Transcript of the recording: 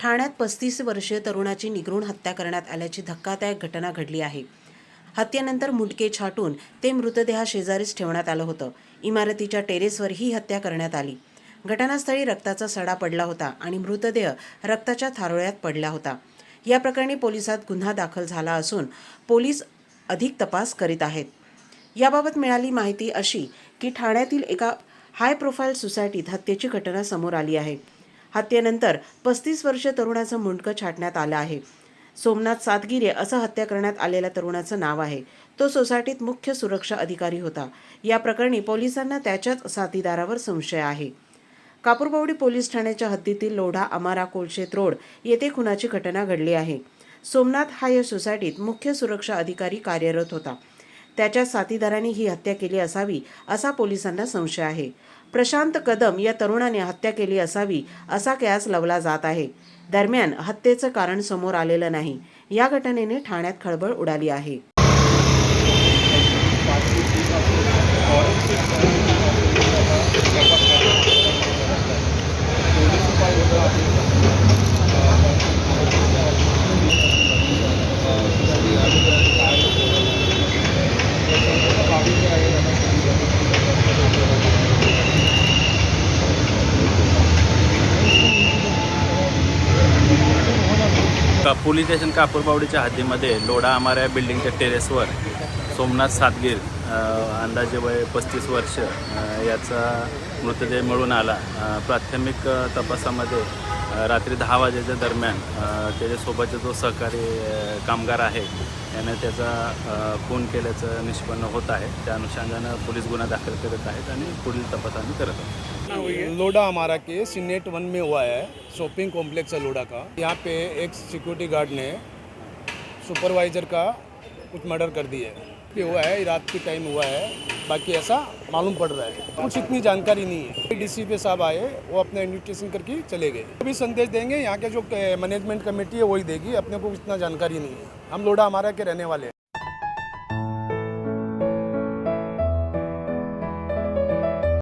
ठाण्यात पस्तीस वर्षीय तरुणाची निगरून हत्या करण्यात आल्याची धक्कादायक घटना घडली आहे. हत्येनंतर मुंडके छाटून ते मृतदेहा शेजारीच ठेवण्यात आलं होतं. इमारतीच्या टेरेसवर ही हत्या करण्यात आली. घटनास्थळी रक्ताचा सडा पडला होता आणि मृतदेह रक्ताच्या थारोळ्यात पडला होता. या प्रकरणी पोलिसात गुन्हा दाखल झाला असून पोलीस अधिक तपास करीत आहेत. याबाबत मिळाली माहिती अशी की ठाण्यातील एका हाय प्रोफाईल सोसायटीत हत्येची घटना समोर आली आहे. हत्येनंतर पस्तीस वर्ष तरुणाचं मुंडकं छाटण्यात आलं आहे. सोमनाथ सातगिरे असं हत्या करण्यात आलेल्या तरुणाचं नाव आहे. तो सोसायटीत मुख्य सुरक्षा अधिकारी होता. या प्रकरणी पोलिसांना त्याच्याच साथीदारावर संशय आहे. कापूरबावडी पोलीस ठाण्याच्या हद्दीतील लोढा अमारा कोलशेत रोड येथे खुनाची घटना घडली आहे. सोमनाथ हा या सोसायटीत मुख्य सुरक्षा अधिकारी कार्यरत होता. त्याच्या साथीदारांनी ही हत्या केली असावी असा पोलिसांना संशय आहे. प्रशांत कदम या तरुणाने हत्या केली असावी असा कयास लावला जात आहे. दरम्यान हत्येचं कारण समोर आलेलं नाही. या घटनेने ठाण्यात खळबळ उडाली आहे. का पोलीस स्टेशन कापूरबावडीच्या हद्दीमध्ये लोढा अमाऱ्या बिल्डिंगच्या टेरेसवर सोमनाथ सातगीर अंदाजे वय पस्तीस वर्ष याचा मृतदेह मिळून आला. प्राथमिक तपासामध्ये रात्री दहा वाजेच्या दरम्यान त्याच्यासोबतचा जो सहकारी कामगार आहे याने त्याचा खून केल्याचं निष्पन्न होत आहे. त्या अनुषंगानं पोलीस गुन्हा दाखल करत आहेत आणि पुढील तपास आम्ही करत आहोत. लोडा हमारा केस सिनेट वन में हुआ है शॉपिंग कॉम्प्लेक्स है लोडा का। यहाँ पे एक सिक्योरिटी गार्ड ने सुपरवाइजर का कुछ मर्डर कर दिया है। हुआ है रात के टाइम हुआ है। बाकी ऐसा मालूम पड़ रहा है। कुछ इतनी जानकारी नहीं है। डी सी पी साहब आए, वो अपना इन्विटेशन करके चले गए। अभी संदेश देंगे, यहाँ के जो मैनेजमेंट कमेटी है, वही देगी। अपने को इतना जानकारी नहीं है। हम लोडा हमारा के रहने वाले हैं।